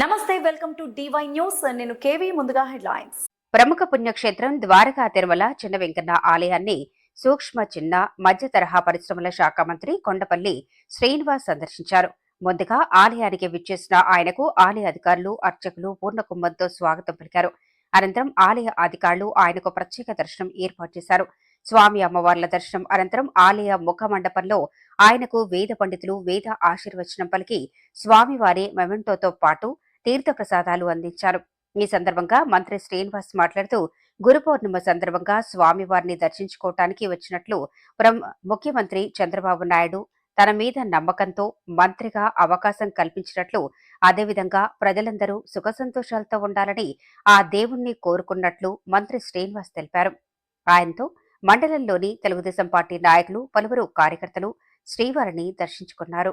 నమస్తే welcome to DY news నేను KV ముందుగా హెడ్లైన్స్. ప్రముఖ పుణ్యక్షేత్రం ద్వారకా తిరుమల చిన్న వెంకన్న ఆలయాన్ని సూక్ష్మ చిన్న మధ్య తరహా పరిశ్రమల శాఖ మంత్రి కొండపల్లి శ్రీనివాస్ సందర్శించారు. ముందుగా ఆలయానికి విచ్చేసిన ఆయనకు ఆలయ అధికారులు అర్చకులు పూర్ణ కుంభంతో స్వాగతం పలికారు. అనంతరం ఆలయ అధికారులు ఆయనకు ప్రత్యేక దర్శనం ఏర్పాటు చేశారు. స్వామి అమ్మవార్ల దర్శనం అనంతరం ఆలయ ముఖ మండపంలో ఆయనకు వేద పండితులు వేద ఆశీర్వచనం పలికి స్వామివారి మెమెంటోతో పాటు తీర్థప్రసాదాలు అందించారు. ఈ సందర్భంగా మంత్రి శ్రీనివాస్ మాట్లాడుతూ గురు పౌర్ణిమ సందర్భంగా స్వామివారిని దర్శించుకోవటానికి వచ్చినట్లు ముఖ్యమంత్రి చంద్రబాబు నాయుడు తన మీద నమ్మకంతో మంత్రిగా అవకాశం కల్పించినట్లు అదేవిధంగా ప్రజలందరూ సుఖ సంతోషాలతో ఉండాలని ఆ దేవుణ్ణి కోరుకున్నట్లు మంత్రి శ్రీనివాస్ తెలిపారు. ఆయనతో మండలంలోని తెలుగుదేశం పార్టీ నాయకులు పలువురు కార్యకర్తలు శ్రీవారిని దర్శించుకున్నారు.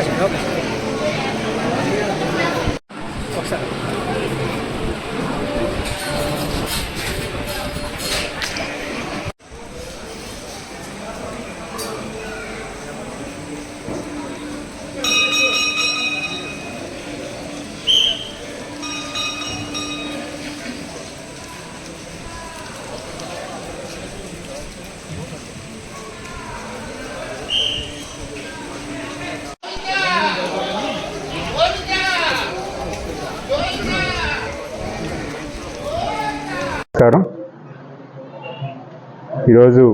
Obrigado. ఈరోజు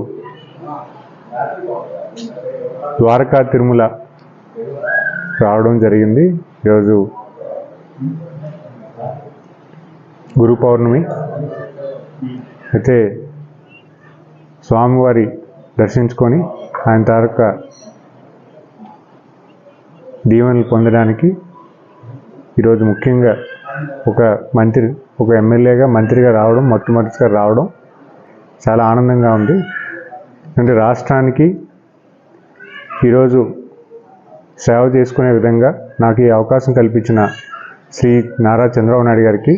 ద్వారకా తిరుమల రావడం జరిగింది. ఈరోజు గురు పౌర్ణమి. అయితే స్వామివారి దర్శించుకొని ఆయన తారక దీవెనలు పొందడానికి ఈరోజు ముఖ్యంగా ఒక మంత్రి ఒక ఎమ్మెల్యేగా మంత్రిగా రావడం మొట్టమొదటిగా రావడం చాలా ఆనందంగా ఉంది. అంటే రాష్ట్రానికి ఈరోజు సేవ చేసుకునే విధంగా నాకు ఈ అవకాశం కల్పించిన శ్రీ నారా చంద్రబాబు నాయుడు గారికి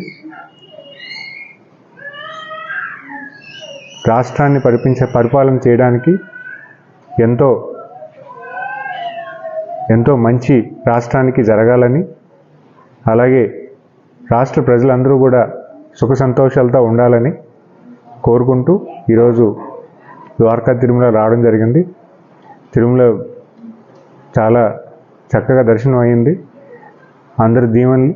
రాష్ట్రాన్ని పరిపించే పరిపాలన చేయడానికి ఎంతో ఎంతో మంచి రాష్ట్రానికి జరగాలని అలాగే రాష్ట్ర ప్రజలందరూ కూడా సుఖ సంతోషాలతో ఉండాలని కోరుకుంటూ ఈరోజు ద్వారకా తిరుమల రావడం జరిగింది. తిరుమల చాలా చక్కగా దర్శనం అయింది. అందరి దీవెనలు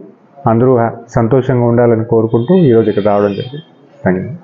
అందరూ సంతోషంగా ఉండాలని కోరుకుంటూ ఈరోజు ఇక్కడ రావడం జరిగింది. ధన్యవాదాలు.